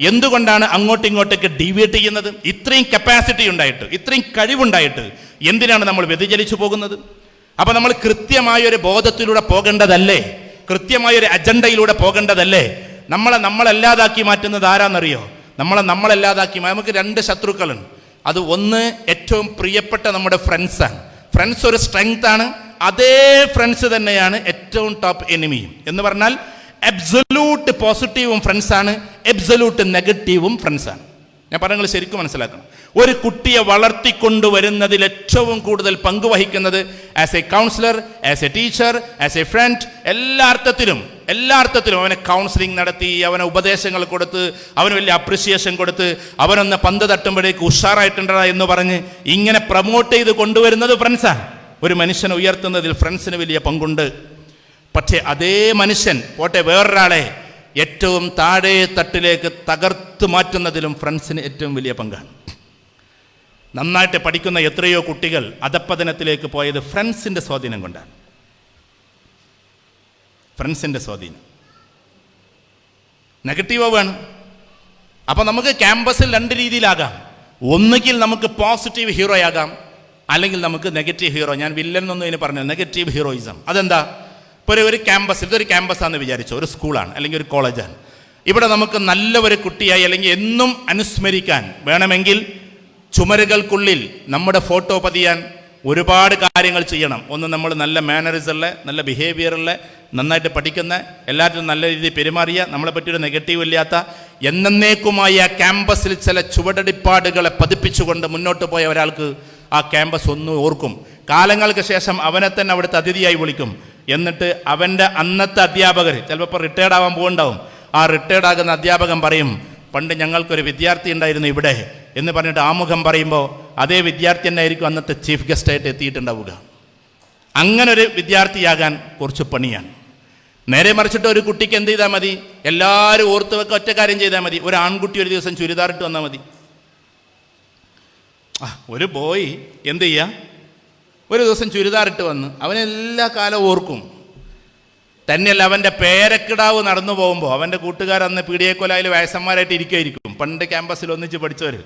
എന്തുകൊണ്ടാണ് അങ്ങോട്ടും ഇങ്ങോട്ടേക്ക് ഡീവിയേറ്റ് ചെയ്യുന്നത്? ഇത്രയും കപ്പാസിറ്റി ഉണ്ടായിട്ട് ഇത്രയും കഴിവുണ്ടായിട്ട് എന്തിനാണ് നമ്മൾ വ്യതിചലിച്ചു പോകുന്നത്? അപ്പോൾ നമ്മൾ കൃത്യമായ ഒരു ബോധത്തിലൂടെ പോകേണ്ടതല്ലേ? കൃത്യമായ ഒരു അജണ്ടയിലൂടെ പോകേണ്ടതല്ലേ? നമ്മളെ നമ്മളല്ലാതാക്കി മാറ്റുന്നത് ആരാന്നറിയോ? നമ്മളെ നമ്മളല്ലാതാക്കി നമുക്ക് രണ്ട് ശത്രുക്കളുണ്ട്. അത് ഒന്ന് ഏറ്റവും പ്രിയപ്പെട്ട നമ്മുടെ ഫ്രണ്ട്സാണ് ഫ്രണ്ട്സ് ഒരു സ്ട്രെങ്ത് ആണ്. അതേ ഫ്രണ്ട്സ് തന്നെയാണ് ഏറ്റവും ടോപ്പ് എനിമിയും എന്ന് പറഞ്ഞാൽ എബ്സൊല്യൂട്ട് പോസിറ്റീവും ഫ്രണ്ട്സാണ് എബ്സലൂട്ട് നെഗറ്റീവും ഫ്രണ്ട്സാണ് ഞാൻ പറഞ്ഞത് ശരിക്കും മനസ്സിലാക്കണം. ഒരു കുട്ടിയെ വളർത്തിക്കൊണ്ടുവരുന്നതിൽ ഏറ്റവും കൂടുതൽ പങ്കുവഹിക്കുന്നത് as a counsellor as a teacher as a friend എല്ലാ അർത്ഥത്തിലും എല്ലാ അർത്ഥത്തിലും അവനെ കൗൺസിലിംഗ് നടത്തി അവനെ ഉപദേശങ്ങൾ കൊടുത്ത് അവന് വലിയ അപ്രിസിയേഷൻ കൊടുത്ത് അവനൊന്ന് പന്ത് തട്ടുമ്പോഴേക്ക് ഉഷാറായിട്ടുണ്ടാ എന്ന് പറഞ്ഞ് ഇങ്ങനെ പ്രൊമോട്ട് ചെയ്ത് കൊണ്ടുവരുന്നത് ഫ്രണ്ട്സാണ് ഒരു മനുഷ്യനെ ഉയർത്തുന്നതിൽ ഫ്രണ്ട്സിന് വലിയ പങ്കുണ്ട്. പക്ഷേ അതേ മനുഷ്യൻ പോട്ടെ വേറൊരാളെ ഏറ്റവും താഴെ തട്ടിലേക്ക് തകർത്ത് മാറ്റുന്നതിലും ഫ്രണ്ട്സിന് ഏറ്റവും വലിയ പങ്കാണ്. നന്നായിട്ട് പഠിക്കുന്ന എത്രയോ കുട്ടികൾ അധപ്പതനത്തിലേക്ക് പോയത് ഫ്രണ്ട്സിന്റെ സ്വാധീനം കൊണ്ടാണ്. ഫ്രണ്ട്സിന്റെ സ്വാധീനം. നെഗറ്റീവോ വേണം. അപ്പോൾ നമുക്ക് ക്യാമ്പസിൽ രണ്ട് രീതിയിലാകാം. ഒന്നുകിൽ നമുക്ക് പോസിറ്റീവ് ഹീറോ ആകാം അല്ലെങ്കിൽ നമുക്ക് നെഗറ്റീവ് ഹീറോ. ഞാൻ വില്ലൻ എന്നൊന്നും ഇതിന് പറഞ്ഞു നെഗറ്റീവ് ഹീറോയിസം. അതെന്താ? ഇപ്പോൾ ഒരു- ക്യാമ്പസ് ഇതൊരു ക്യാമ്പസാണെന്ന് വിചാരിച്ചു? ഒരു സ്കൂളാണ് അല്ലെങ്കിൽ ഒരു കോളേജാണ് ഇവിടെ നമുക്ക് നല്ല ഒരു കുട്ടിയായി അല്ലെങ്കിൽ എന്നും അനുസ്മരിക്കാൻ വേണമെങ്കിൽ ചുമരുകൾക്കുള്ളിൽ നമ്മുടെ ഫോട്ടോ പതിയാൻ ഒരുപാട് കാര്യങ്ങൾ ചെയ്യണം. ഒന്ന് നമ്മൾ നല്ല മാനറിസുള്ള നല്ല ബിഹേവിയറുള്ള നന്നായിട്ട് പഠിക്കുന്ന എല്ലാവരും നല്ല രീതിയിൽ പെരുമാറിയ നമ്മളെ പറ്റിയൊരു നെഗറ്റീവ് ഇല്ലാത്ത എന്നേക്കുമായി ആ ക്യാമ്പസിൽ ചില ചുവടടിപ്പാടുകളെ പതിപ്പിച്ചുകൊണ്ട് മുന്നോട്ട് പോയ ഒരാൾക്ക് ആ ക്യാമ്പസ് ഒന്നും ഓർക്കും. കാലങ്ങൾക്ക് ശേഷം അവനെ തന്നെ അവിടുത്തെ അതിഥിയായി വിളിക്കും. എന്നിട്ട് അവന്റെ അന്നത്തെ അധ്യാപകർ ചിലപ്പോൾ ഇപ്പോൾ റിട്ടയർഡ് ആവാൻ പോകുന്നുണ്ടാവും ആ റിട്ടയർഡ് ആകുന്ന അധ്യാപകൻ പറയും പണ്ട് ഞങ്ങൾക്കൊരു വിദ്യാർത്ഥി ഉണ്ടായിരുന്നു ഇവിടെ എന്ന് പറഞ്ഞിട്ട് ആമുഖം പറയുമ്പോൾ അതേ വിദ്യാർത്ഥി തന്നെ ആയിരിക്കും അന്നത്തെ ചീഫ് ഗസ്റ്റായിട്ട് എത്തിയിട്ടുണ്ടാവുക. അങ്ങനെ ഒരു വിദ്യാർത്ഥിയാകാൻ കുറച്ച് പണിയാണ്. നേരെ മറിച്ചിട്ട് ഒരു കുട്ടിക്ക് എന്ത് ചെയ്താൽ മതി? എല്ലാവരും ഓർത്ത് വെക്ക ഒറ്റ കാര്യം ചെയ്താൽ മതി. ഒരു ആൺകുട്ടി ഒരു ദിവസം ചുരിദാറിട്ട് വന്നാൽ മതി. ആ ഒരു ബോയ് എന്ത് ചെയ്യുക ഒരു ദിവസം ചുരിദാറിട്ട് വന്ന് അവനെല്ലാ കാലവും ഓർക്കും. തന്നെയല്ല അവന്റെ പേരക്കിടാവ് നടന്നു പോകുമ്പോൾ അവന്റെ കൂട്ടുകാർ അന്ന് പീഡിയക്കൊലായിൽ വയസ്സന്മാരായിട്ട് ഇരിക്കുമായിരിക്കും പണ്ട് ക്യാമ്പസിൽ ഒന്നിച്ച് പഠിച്ചവർ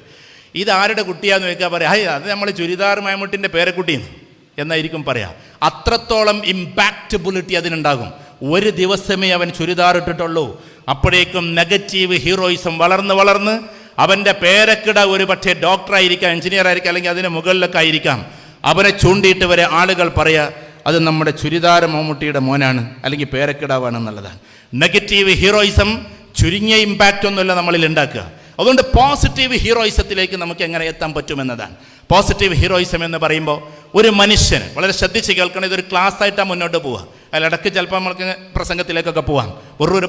ഇതാരുടെ കുട്ടിയാന്ന് ചോദിക്കാൻ പറയാം ഹൈ അത് നമ്മൾ ചുരിദാർ മയമുട്ടിന്റെ പേരക്കുട്ടിയെന്ന്. എന്നായിരിക്കും പറയാം. അത്രത്തോളം ഇമ്പാക്റ്റബിലിറ്റി അതിനുണ്ടാകും. ഒരു ദിവസമേ അവൻ ചുരിദാർ ഇട്ടിട്ടുള്ളൂ. അപ്പോഴേക്കും നെഗറ്റീവ് ഹീറോയിസം വളർന്ന് വളർന്ന് അവന്റെ പേരക്കിട ഒരു പക്ഷേ ഡോക്ടറായിരിക്കാം എഞ്ചിനീയർ ആയിരിക്കാം അല്ലെങ്കിൽ അതിന് മുകളിലൊക്കെ ആയിരിക്കാം. അവനെ ചൂണ്ടിയിട്ട് വരെ ആളുകൾ പറയുക അത് നമ്മുടെ ചുരിദാര മമ്മൂട്ടിയുടെ മോനാണ് അല്ലെങ്കിൽ പേരക്കിടാവാണ് എന്നുള്ളതാണ് നെഗറ്റീവ് ഹീറോയിസം ചുരുങ്ങിയ ഇമ്പാക്റ്റ് ഒന്നുമില്ല നമ്മളിൽ ഉണ്ടാക്കുക. അതുകൊണ്ട് പോസിറ്റീവ് ഹീറോയിസത്തിലേക്ക് നമുക്ക് എങ്ങനെ എത്താൻ പറ്റുമെന്നതാണ്. പോസിറ്റീവ് ഹീറോയിസം എന്ന് പറയുമ്പോൾ ഒരു മനുഷ്യന് വളരെ ശ്രദ്ധിച്ച് കേൾക്കണം ഇതൊരു ക്ലാസ് ആയിട്ടാണ് മുന്നോട്ട് പോവുക. അതിലിടക്ക് ചിലപ്പോൾ നമ്മൾക്ക് പ്രസംഗത്തിലേക്കൊക്കെ പോവാം. വെറും ഒരു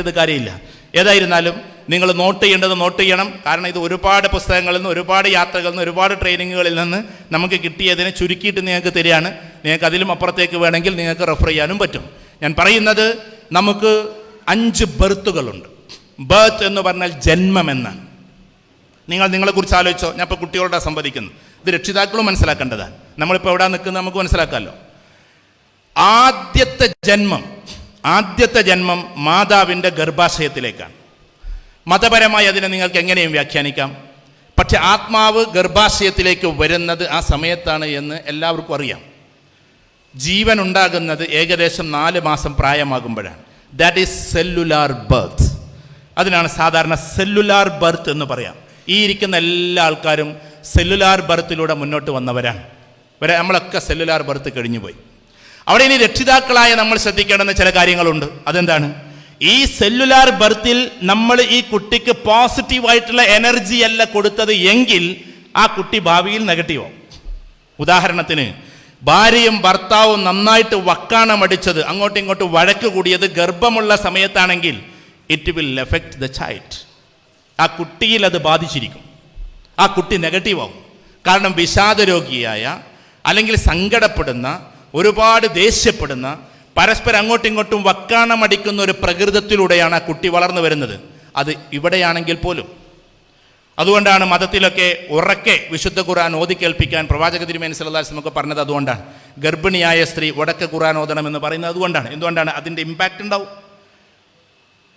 ഇത് കാര്യമില്ല. ഏതായിരുന്നാലും നിങ്ങൾ നോട്ട് ചെയ്യേണ്ടത് നോട്ട് ചെയ്യണം. കാരണം ഇത് ഒരുപാട് പുസ്തകങ്ങളിൽ നിന്ന് ഒരുപാട് യാത്രകളിൽ നിന്ന് ഒരുപാട് ട്രെയിനിങ്ങുകളിൽ നിന്ന് നമുക്ക് കിട്ടിയതിനെ ചുരുക്കിയിട്ട് നിങ്ങൾക്ക് തരികയാണ്. നിങ്ങൾക്ക് അതിലും അപ്പുറത്തേക്ക് വേണമെങ്കിൽ നിങ്ങൾക്ക് റെഫർ ചെയ്യാനും പറ്റും. ഞാൻ പറയുന്നത് നമുക്ക് അഞ്ച് ബർത്തുകളുണ്ട് ബർത്ത് എന്ന് പറഞ്ഞാൽ ജന്മം എന്നാണ്. നിങ്ങൾ നിങ്ങളെക്കുറിച്ച് ആലോചിച്ചോ. ഞാൻ ഇപ്പോൾ കുട്ടികളോടാണ് സംവദിക്കുന്നു. ഇത് രക്ഷിതാക്കളും മനസ്സിലാക്കേണ്ടതാണ്. നമ്മളിപ്പോൾ എവിടെ നിൽക്കുന്നത് നമുക്ക് മനസ്സിലാക്കാമല്ലോ. ആദ്യത്തെ ജന്മം ആദ്യത്തെ ജന്മം മാതാവിന്റെ ഗർഭാശയത്തിലേക്കാണ്. മതപരമായി അതിനെ നിങ്ങൾക്ക് എങ്ങനെയും വ്യാഖ്യാനിക്കാം. പക്ഷെ ആത്മാവ് ഗർഭാശയത്തിലേക്ക് വരുന്നത് ആ സമയത്താണ് എന്ന് എല്ലാവർക്കും അറിയാം. ജീവൻ ഉണ്ടാകുന്നത് ഏകദേശം നാല് മാസം പ്രായമാകുമ്പോഴാണ്. ദാറ്റ് ഈസ് സെല്ലുലാർ ബർത്ത് അതിനാണ് സാധാരണ സെല്ലുലാർ ബർത്ത് എന്ന് പറയാം. ഈ ഇരിക്കുന്ന എല്ലാ ആൾക്കാരും സെല്ലുലാർ ബർത്തിലൂടെ മുന്നോട്ട് വന്നവരാണ്. വരെ നമ്മളൊക്കെ സെല്ലുലാർ ബർത്ത് കഴിഞ്ഞുപോയി. അവിടെ ഇനി രക്ഷിതാക്കളായ നമ്മൾ ശ്രദ്ധിക്കേണ്ടുന്ന ചില കാര്യങ്ങളുണ്ട്. അതെന്താണ്? ഈ സെല്ലുലാർ ബർത്തിൽ നമ്മൾ ഈ കുട്ടിക്ക് പോസിറ്റീവായിട്ടുള്ള എനർജി അല്ല കൊടുത്തത് എങ്കിൽ ആ കുട്ടി ഭാവിയിൽ നെഗറ്റീവോ ഉദാഹരണത്തിന് ഭാര്യയും ഭർത്താവും നന്നായിട്ട് വക്കാണം അടിച്ചത് അങ്ങോട്ടും ഇങ്ങോട്ടും വഴക്ക് കൂടിയത് ഗർഭമുള്ള സമയത്താണെങ്കിൽ it will effect the child ആ കുട്ടിയിൽ അത് ബാധിച്ചിരിക്കും. ആ കുട്ടി നെഗറ്റീവ് ആവും. കാരണം വിഷാദരോഗിയായ അല്ലെങ്കിൽ സങ്കടപ്പെടുന്ന ഒരുപാട് ദേഷ്യപ്പെടുന്ന പരസ്പരം അങ്ങോട്ടും ഇങ്ങോട്ടും വക്കാണമടിക്കുന്ന ഒരു പ്രകൃതത്തിലൂടെയാണ് ആ കുട്ടി വളർന്നു വരുന്നത്. അത് ഇവിടെയാണെങ്കിൽ പോലും. അതുകൊണ്ടാണ് മതത്തിലൊക്കെ ഉറക്കെ വിശുദ്ധ ഖുർആൻ ഓതി കേൾപ്പിക്കാൻ പ്രവാചക തിരുമേനി സല്ലാസ്ലമൊക്കെ പറഞ്ഞത് അതുകൊണ്ടാണ്. ഗർഭിണിയായ സ്ത്രീ വടക്ക ഖുർആൻ ഓതണം എന്ന് പറയുന്നത് അതുകൊണ്ടാണ്. എന്തുകൊണ്ടാണ്? അതിന്റെ ഇമ്പാക്റ്റ് ഉണ്ടാവും.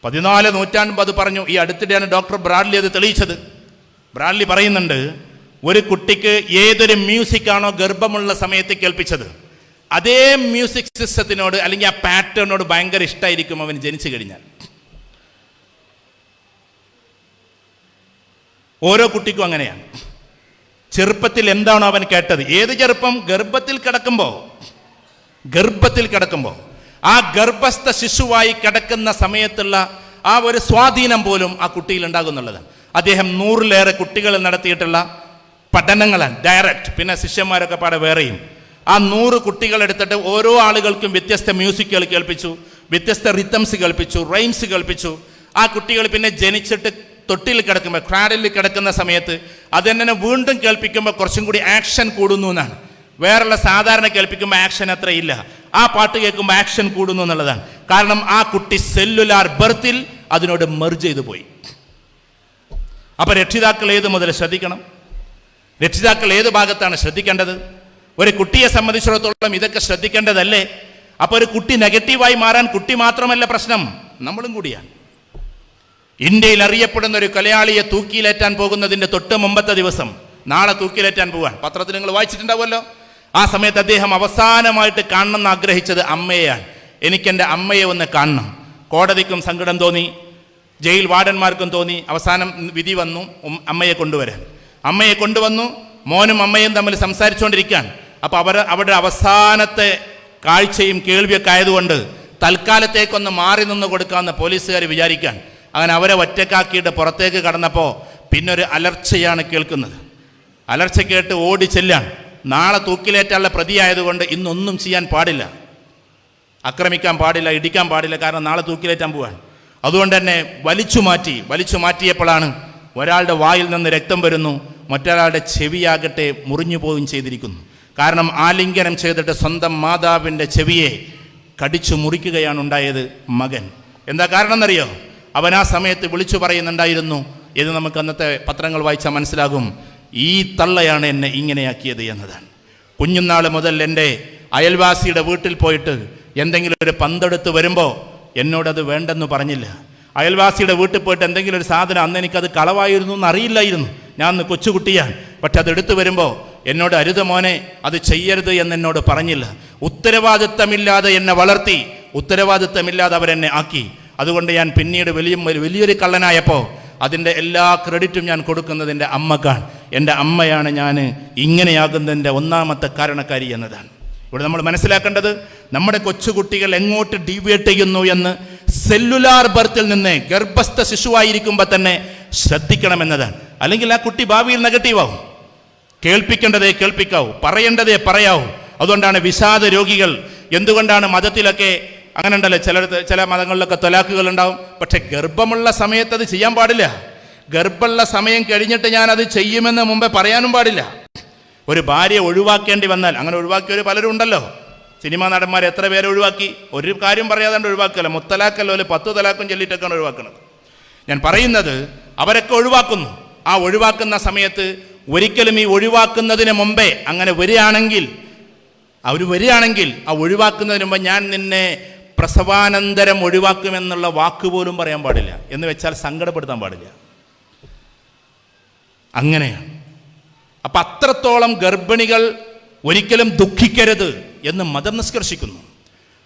പതിനാല് നൂറ്റാണ്ട് അത് പറഞ്ഞു ഈ അടുത്തിടെയാണ് ഡോക്ടർ ബ്രാഡ്ലി അത് തെളിയിച്ചത്. ബ്രാഡ്ലി പറയുന്നുണ്ട് ഒരു കുട്ടിക്ക് ഏതൊരു മ്യൂസിക്കാണോ ഗർഭമുള്ള സമയത്ത് കേൾപ്പിച്ചത്? അതേ മ്യൂസിക് സിസ്റ്റത്തിനോട് അല്ലെങ്കിൽ ആ പാറ്റേണിനോട് ഭയങ്കര ഇഷ്ടമായിരിക്കും അവൻ ജനിച്ചു കഴിഞ്ഞാൽ. ഓരോ കുട്ടിക്കും അങ്ങനെയാണ്. ചെറുപ്പത്തിൽ എന്താണോ അവൻ കേട്ടത്? ഏത് ചെറുപ്പം? ഗർഭത്തിൽ കിടക്കുമ്പോൾ ഗർഭത്തിൽ കിടക്കുമ്പോൾ ആ ഗർഭസ്ഥ ശിശുവായി കിടക്കുന്ന സമയത്തുള്ള ആ ഒരു സ്വാധീനം പോലും ആ കുട്ടിയിൽ ഉണ്ടാകുന്നുള്ളത്. അദ്ദേഹം നൂറിലേറെ കുട്ടികൾ നടത്തിയിട്ടുള്ള പഠനങ്ങളാണ്. ഡയറക്റ്റ് പിന്നെ ശിഷ്യന്മാരൊക്കെ പാടെ വേറെയും. ആ നൂറ് കുട്ടികൾ എടുത്തിട്ട് ഓരോ ആളുകൾക്കും വ്യത്യസ്ത മ്യൂസിക്കുകൾ കേൾപ്പിച്ചു വ്യത്യസ്ത റിത്തംസ് കേൾപ്പിച്ചു റൈംസ് കേൾപ്പിച്ചു. ആ കുട്ടികൾ പിന്നെ ജനിച്ചിട്ട് തൊട്ടിൽ കിടക്കുമ്പോൾ ക്രാഡിൽ കിടക്കുന്ന സമയത്ത് അത് തന്നെ വീണ്ടും കേൾപ്പിക്കുമ്പോൾ കുറച്ചും കൂടി ആക്ഷൻ കൂടുന്നു എന്നാണ്. വേറുള്ള സാധാരണ കേൾപ്പിക്കുമ്പോൾ ആക്ഷൻ അത്ര ഇല്ല. ആ പാട്ട് കേൾക്കുമ്പോൾ ആക്ഷൻ കൂടുന്നു എന്നുള്ളതാണ്. കാരണം ആ കുട്ടി സെല്ലുലാർ ബർത്തിൽ അതിനോട് മെർജ് ചെയ്തു പോയി. അപ്പൊ രക്ഷിതാക്കൾ ഏത് മുതൽ ശ്രദ്ധിക്കണം? രക്ഷിതാക്കൾ ഏത് ഭാഗത്താണ് ശ്രദ്ധിക്കേണ്ടത്? ഒരു കുട്ടിയെ സംബന്ധിച്ചിടത്തോളം ഇതൊക്കെ ശ്രദ്ധിക്കേണ്ടതല്ലേ? അപ്പൊ ഒരു കുട്ടി നെഗറ്റീവായി മാറാൻ കുട്ടി മാത്രമല്ല പ്രശ്നം നമ്മളും കൂടിയാണ്. ഇന്ത്യയിൽ അറിയപ്പെടുന്ന ഒരു കലയാളിയെ തൂക്കിയിലേറ്റാൻ പോകുന്നതിന്റെ തൊട്ട് മുമ്പത്തെ ദിവസം നാളെ തൂക്കിലേറ്റാൻ പോവാൻ. പത്രത്തിൽ നിങ്ങൾ വായിച്ചിട്ടുണ്ടാവുമല്ലോ? ആ സമയത്ത് അദ്ദേഹം അവസാനമായിട്ട് കാണണമെന്ന് ആഗ്രഹിച്ചത് അമ്മയെയാണ്. എനിക്ക് എനിക്കെന്റെ അമ്മയെ ഒന്ന് കാണണം. കോടതിക്കും സങ്കടം തോന്നി ജയിൽ വാർഡന്മാർക്കും തോന്നി അവസാനം വിധി വന്നു അമ്മയെ കൊണ്ടുവരാൻ. അമ്മയെ കൊണ്ടുവന്നു മോനും അമ്മയും തമ്മിൽ സംസാരിച്ചുകൊണ്ടിരിക്കുകയാണ്. അപ്പോൾ അവർ അവരുടെ അവസാനത്തെ കാഴ്ചയും കേൾവിയൊക്കെ ആയതുകൊണ്ട് തൽക്കാലത്തേക്കൊന്ന് മാറി നിന്ന് കൊടുക്കാമെന്ന് പോലീസുകാർ വിചാരിക്കാൻ. അങ്ങനെ അവരെ ഒറ്റക്കാക്കിയിട്ട് പുറത്തേക്ക് കടന്നപ്പോൾ പിന്നൊരു അലർച്ചയാണ് കേൾക്കുന്നത്. അലർച്ച കേട്ട് ഓടി ചെല്ലാൻ. നാളെ തൂക്കിലേറ്റാനുള്ള പ്രതിയായതുകൊണ്ട് ഇന്നൊന്നും ചെയ്യാൻ പാടില്ല. ആക്രമിക്കാൻ പാടില്ല ഇടിക്കാൻ പാടില്ല കാരണം നാളെ തൂക്കിലേറ്റാൻ പോവാൻ. അതുകൊണ്ട് തന്നെ വലിച്ചു മാറ്റി വലിച്ചു മാറ്റിയപ്പോഴാണ് ഒരാളുടെ വായിൽ നിന്ന് രക്തം വരുന്നു മറ്റൊരാളുടെ ചെവിയാകട്ടെ മുറിഞ്ഞു പോവുകയും ചെയ്തിരിക്കുന്നു. കാരണം ആലിംഗനം ചെയ്തിട്ട് സ്വന്തം മാതാവിന്റെ ചെവിയെ കടിച്ചു മുറിക്കുകയാണ് ഉണ്ടായത് മകൻ. എന്താ കാരണം എന്നറിയോ അവൻ ആ സമയത്ത് വിളിച്ചു പറയുന്നുണ്ടായിരുന്നു ഇത് നമുക്ക് അന്നത്തെ പത്രങ്ങൾ വായിച്ചാൽ മനസ്സിലാകും. ഈ തള്ളയാണ് എന്നെ ഇങ്ങനെയാക്കിയത് എന്നതാണ്. കുഞ്ഞുനാൾ മുതൽ എന്റെ അയൽവാസിയുടെ വീട്ടിൽ പോയിട്ട് എന്തെങ്കിലും ഒരു പന്തെടുത്ത് വരുമ്പോൾ എന്നോടത് വേണ്ടെന്ന് പറഞ്ഞില്ല. അയൽവാസിയുടെ വീട്ടിൽ പോയിട്ട് എന്തെങ്കിലും ഒരു സാധനം അന്ന് എനിക്കത് കളവായിരുന്നു എന്ന് അറിയില്ലായിരുന്നു ഞാൻ അന്ന് കൊച്ചുകുട്ടിയാണ്. പക്ഷെ അത് എടുത്തു വരുമ്പോൾ എന്നോട് അരുത് മോനെ അത് ചെയ്യരുത് എന്ന് എന്നോട് പറഞ്ഞില്ല. ഉത്തരവാദിത്തമില്ലാതെ എന്നെ വളർത്തി ഉത്തരവാദിത്തമില്ലാതെ അവരെന്നെ ആക്കി. അതുകൊണ്ട് ഞാൻ പിന്നീട് വലിയ വലിയൊരു കള്ളനായപ്പോൾ അതിന്റെ എല്ലാ ക്രെഡിറ്റും ഞാൻ കൊടുക്കുന്നത് എന്റെ അമ്മക്കാണ്. എന്റെ അമ്മയാണ് ഞാൻ ഇങ്ങനെയാകുന്നതിന്റെ ഒന്നാമത്തെ കാരണക്കാരി എന്നതാണ്. ഇവിടെ നമ്മൾ മനസ്സിലാക്കേണ്ടത് നമ്മുടെ കൊച്ചുകുട്ടികൾ എങ്ങോട്ട് ഡീവിയേറ്റ് ചെയ്യുന്നു എന്ന് സെല്ലുലാർ ബർത്തിൽ നിന്ന് ഗർഭസ്ഥ ശിശുവായിരിക്കുമ്പോൾ തന്നെ ശ്രദ്ധിക്കണമെന്നതാണ് അല്ലെങ്കിൽ ആ കുട്ടി ഭാവിയിൽ നെഗറ്റീവാകും കേൾപ്പിക്കേണ്ടതേ കേൾപ്പിക്കാവൂ പറയേണ്ടതേ പറയാവൂ. അതുകൊണ്ടാണ് വിഷാദ രോഗികൾ എന്തുകൊണ്ടാണ് മതത്തിലൊക്കെ അങ്ങനെ ഉണ്ടല്ലോ ചില ചില മതങ്ങളിലൊക്കെ തൊലാക്കുകൾ ഉണ്ടാവും പക്ഷെ ഗർഭമുള്ള സമയത്ത് അത് ചെയ്യാൻ പാടില്ല. ഗർഭമുള്ള സമയം കഴിഞ്ഞിട്ട് ഞാൻ അത് ചെയ്യുമെന്ന് മുമ്പേ പറയാനും പാടില്ല. ഒരു ഭാര്യയെ ഒഴിവാക്കേണ്ടി വന്നാൽ അങ്ങനെ ഒഴിവാക്കിയവർ പലരും ഉണ്ടല്ലോ. സിനിമാ നടന്മാർ എത്ര പേരെ ഒഴിവാക്കി? ഒരു കാര്യം പറയാതെ ഒഴിവാക്കല്ല. മുത്തലാക്കല്ലോ അല്ലെ പത്ത് തലാക്കും ചൊല്ലിയിട്ടൊക്കെയാണ് ഒഴിവാക്കുന്നത് ഞാൻ പറയുന്നത് അവരൊക്കെ ഒഴിവാക്കുന്നു. ആ ഒഴിവാക്കുന്ന സമയത്ത് ഒരിക്കലും ഈ ഒഴിവാക്കുന്നതിന് മുമ്പേ അങ്ങനെ വരികയാണെങ്കിൽ അവർ വരികയാണെങ്കിൽ ആ ഒഴിവാക്കുന്നതിന് മുമ്പ് ഞാൻ നിന്നെ പ്രസവാനന്തരം ഒഴിവാക്കുമെന്നുള്ള വാക്ക് പോലും പറയാൻ പാടില്ല. എന്ന് വെച്ചാൽ സങ്കടപ്പെടുത്താൻ പാടില്ല. അങ്ങനെയാണ്. അപ്പം അത്രത്തോളം ഗർഭിണികൾ ഒരിക്കലും ദുഃഖിക്കരുത് എന്ന് മതം നിഷ്കർഷിക്കുന്നു.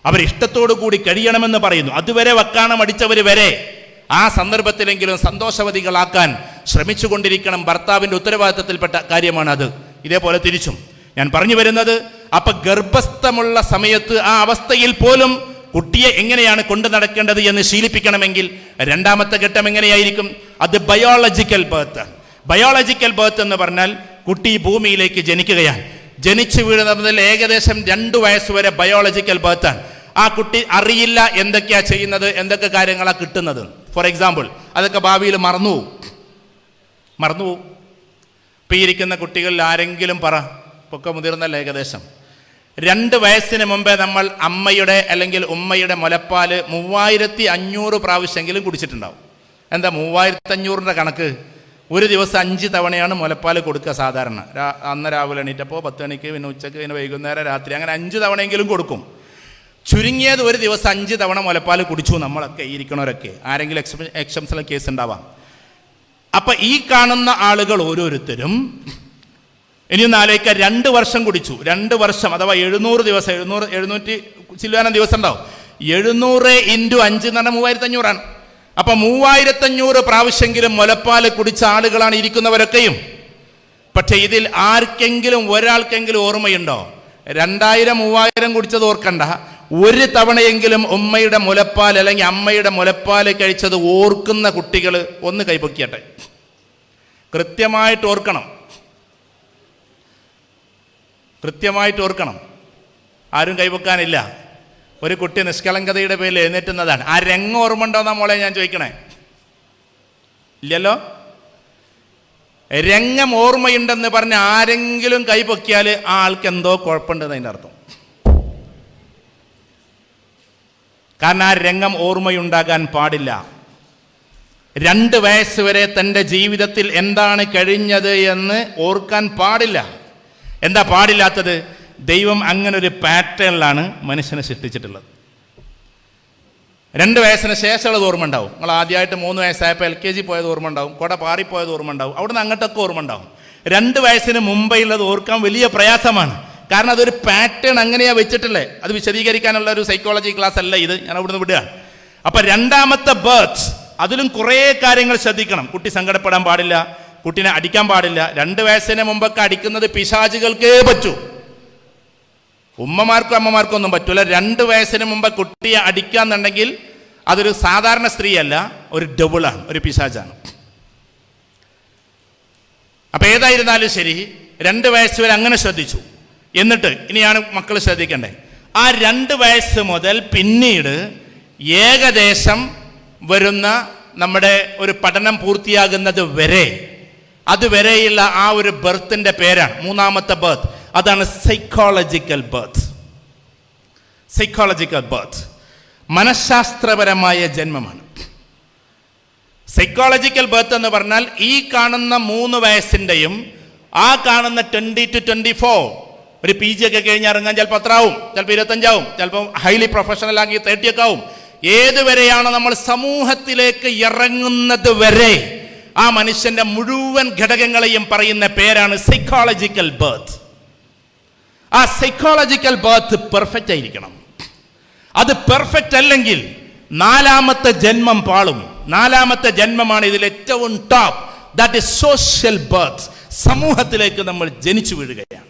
അവർ ഇഷ്ടത്തോടു കൂടി കഴിയണമെന്ന് പറയുന്നു. അതുവരെ വക്കാണം അടിച്ചവർ വരെ ആ സന്ദർഭത്തിലെങ്കിലും സന്തോഷവതികളാക്കാൻ ശ്രമിച്ചുകൊണ്ടിരിക്കണം ഭർത്താവിന്റെ ഉത്തരവാദിത്തത്തിൽപ്പെട്ട കാര്യമാണ് അത് ഇതേപോലെ തിരിച്ചും. ഞാൻ പറഞ്ഞു വരുന്നത് അപ്പൊ ഗർഭസ്ഥമുള്ള സമയത്ത് ആ അവസ്ഥയിൽ പോലും കുട്ടിയെ എങ്ങനെയാണ് കൊണ്ടു നടക്കേണ്ടത് എന്ന് ശീലിപ്പിക്കണമെങ്കിൽ രണ്ടാമത്തെ ഘട്ടം എങ്ങനെയായിരിക്കും? അത് ബയോളജിക്കൽ ബർത്ത് ബയോളജിക്കൽ ബർത്ത് എന്ന് പറഞ്ഞാൽ കുട്ടി ഭൂമിയിലേക്ക് ജനിക്കുകയാണ്. ജനിച്ചു വീഴുന്ന മുതൽ ഏകദേശം രണ്ടു വരെ ബയോളജിക്കൽ ആണ്. ആ കുട്ടി അറിയില്ല എന്തൊക്കെയാ ചെയ്യുന്നത് എന്തൊക്കെ കാര്യങ്ങളാണ് കിട്ടുന്നത്. ഫോർ എക്സാമ്പിൾ അതൊക്കെ ഭാവിയിൽ മറന്നുപോകും. മറന്നുപോകും. ഇപ്പം ഇരിക്കുന്ന കുട്ടികളിൽ ആരെങ്കിലും പറ പൊക്കെ മുതിർന്നല്ല ഏകദേശം. രണ്ട് വയസ്സിന് മുമ്പേ നമ്മൾ അമ്മയുടെ അല്ലെങ്കിൽ ഉമ്മയുടെ മുലപ്പാൽ മൂവായിരത്തി അഞ്ഞൂറ് പ്രാവശ്യമെങ്കിലും കുടിച്ചിട്ടുണ്ടാവും. എന്താ മൂവായിരത്തി അഞ്ഞൂറിന്റെ കണക്ക്? ഒരു ദിവസം അഞ്ച് തവണയാണ് മുലപ്പാൽ കൊടുക്കുക സാധാരണ. അന്ന് രാവിലെ എണീറ്റപ്പോൾ പത്ത് മണിക്ക് പിന്നെ ഉച്ചയ്ക്ക് പിന്നെ വൈകുന്നേരം രാത്രി അങ്ങനെ അഞ്ച് തവണയെങ്കിലും കൊടുക്കും. ചുരുങ്ങിയത് ഒരു ദിവസം അഞ്ച് തവണ മുലപ്പാൽ കുടിച്ചു നമ്മളൊക്കെ ഇരിക്കണവരൊക്കെ. ആരെങ്കിലും എക്സം എക്സംസിലെ കേസ് ഉണ്ടാവാം. അപ്പൊ ഈ കാണുന്ന ആളുകൾ ഓരോരുത്തരും ഇനി നാലേക്ക് രണ്ട് വർഷം കുടിച്ചു. രണ്ട് വർഷം അഥവാ എഴുന്നൂറ് ദിവസം എഴുന്നൂറ് എഴുന്നൂറ്റി ചില്ലുവാനം ദിവസം ഉണ്ടാവും. എഴുന്നൂറ് ഇന്റു അഞ്ച് എന്ന് പറഞ്ഞാൽ മൂവായിരത്തി അഞ്ഞൂറാണ് അപ്പൊ മൂവായിരത്തഞ്ഞൂറ് പ്രാവശ്യമെങ്കിലും മുലപ്പാൽ കുടിച്ച ആളുകളാണ് ഇരിക്കുന്നവരൊക്കെയും. പക്ഷെ ഇതിൽ ആർക്കെങ്കിലും ഒരാൾക്കെങ്കിലും ഓർമ്മയുണ്ടോ? രണ്ടായിരം മൂവായിരം കുടിച്ചത് ഓർക്കണ്ട. ഒരു തവണയെങ്കിലും ഉമ്മയുടെ മുലപ്പാൽ അല്ലെങ്കിൽ അമ്മയുടെ മുലപ്പാൽ കഴിച്ചത് ഓർക്കുന്ന കുട്ടികൾ ഒന്ന് കൈപൊക്കിയട്ടെ. കൃത്യമായിട്ട് ഓർക്കണം. കൃത്യമായിട്ട് ഓർക്കണം. ആരും കൈപൊക്കാനില്ല. ഒരു കുട്ടി നിഷ്കളങ്കതയുടെ പേരിൽ എഴുന്നേറ്റുന്നതാണ്. ആ രംഗം ഓർമ്മ മോളെ ഞാൻ ചോദിക്കണേ? ഇല്ലല്ലോ? രംഗം ഓർമ്മയുണ്ടെന്ന് പറഞ്ഞ് ആരെങ്കിലും കൈപൊക്കിയാൽ ആ ആൾക്ക് എന്തോ കുഴപ്പമുണ്ടെന്ന് അതിന്റെ അർത്ഥം. കാരണം ആ രംഗം ഓർമ്മയുണ്ടാകാൻ പാടില്ല. രണ്ട് വയസ്സ് വരെ തന്റെ ജീവിതത്തിൽ എന്താണ് കഴിഞ്ഞത് എന്ന് ഓർക്കാൻ പാടില്ല. എന്താ പാടില്ലാത്തത്? ദൈവം അങ്ങനെ ഒരു പാറ്റേണിലാണ് മനുഷ്യനെ സൃഷ്ടിച്ചിട്ടുള്ളത്. രണ്ട് വയസ്സിന് ശേഷമുള്ളത് ഓർമ്മ ഉണ്ടാവും നിങ്ങൾ ആദ്യമായിട്ട് മൂന്ന് വയസ്സായപ്പോൾ എൽ കെ ജി പോയത് ഓർമ്മ ഉണ്ടാവും കൊട പാറിപ്പോയത് ഓർമ്മ ഉണ്ടാവും അവിടുന്ന് അങ്ങോട്ടൊക്കെ ഓർമ്മ ഉണ്ടാവും രണ്ട് വയസ്സിന് മുമ്പേ ഉള്ളത് ഓർക്കാൻ വലിയ പ്രയാസമാണ്. കാരണം അതൊരു പാറ്റേൺ അങ്ങനെയാണ് വെച്ചിട്ടല്ലേ അത് വിശദീകരിക്കാനുള്ള ഒരു സൈക്കോളജി ക്ലാസ് അല്ല ഇത്. ഞാൻ അവിടുന്ന് വിടുക. അപ്പൊ രണ്ടാമത്തെ ബേർത്ത് അതിലും കുറേ കാര്യങ്ങൾ ശ്രദ്ധിക്കണം. കുട്ടി സങ്കടപ്പെടാൻ പാടില്ല കുട്ടീനെ അടിക്കാൻ പാടില്ല. രണ്ട് വയസ്സിന് മുമ്പൊക്കെ അടിക്കുന്നത് പിശാചുകൾക്കേ പറ്റൂ. ഉമ്മമാർക്കും അമ്മമാർക്കും ഒന്നും പറ്റൂല. രണ്ട് വയസ്സിന് മുമ്പ് കുട്ടിയെ അടിക്കാന്നുണ്ടെങ്കിൽ അതൊരു സാധാരണ സ്ത്രീയല്ല ഒരു ഡബിളാണ് ഒരു പിശാചാണ്. അപ്പൊ ഏതായിരുന്നാലും ശരി രണ്ട് വയസ്സ് വരെ അങ്ങനെ ശ്രദ്ധിച്ചു. എന്നിട്ട് ഇനിയാണ് മക്കൾ ശ്രദ്ധിക്കേണ്ടത് ആ രണ്ട് വയസ്സ് മുതൽ പിന്നീട് ഏകദേശം വരുന്ന നമ്മുടെ ഒരു പഠനം പൂർത്തിയാകുന്നത് വരെ അതുവരെയുള്ള ആ ഒരു ബർത്തിന്റെ പേരാണ്. മൂന്നാമത്തെ ബർത്ത്. അതാണ് സൈക്കോളജിക്കൽ ബർത്ത് സൈക്കോളജിക്കൽ ബർത്ത് മനഃശാസ്ത്രപരമായ ജന്മമാണ്. സൈക്കോളജിക്കൽ ബർത്ത് എന്ന് പറഞ്ഞാൽ ഈ കാണുന്ന മൂന്ന് വയസ്സിന്റെയും ആ കാണുന്ന ട്വന്റി ടു ട്വന്റി ഫോർ ഒരു പി ജി ഒക്കെ കഴിഞ്ഞ് ഇറങ്ങാൻ ചിലപ്പോൾ അത്രാവും ചിലപ്പോൾ ഇരുപത്തഞ്ചാവും ചിലപ്പോൾ ഹൈലി പ്രൊഫഷണൽ ആക്കി തേർട്ടി ഒക്കെ ആവും. ഏതുവരെയാണ് നമ്മൾ സമൂഹത്തിലേക്ക് ഇറങ്ങുന്നത് വരെ ആ മനുഷ്യന്റെ മുഴുവൻ ഘടകങ്ങളെയും പറയുന്ന പേരാണ് സൈക്കോളജിക്കൽ ബർത്ത് ആ സൈക്കോളജിക്കൽ ബർത്ത് പെർഫെക്റ്റ് ആയിരിക്കണം. അത് പെർഫെക്റ്റ് അല്ലെങ്കിൽ നാലാമത്തെ ജന്മം പാളും. നാലാമത്തെ ജന്മമാണ് ഇതിൽ ഏറ്റവും top that is social birth സമൂഹത്തിലേക്ക് നമ്മൾ ജനിച്ചു വീഴുകയാണ്.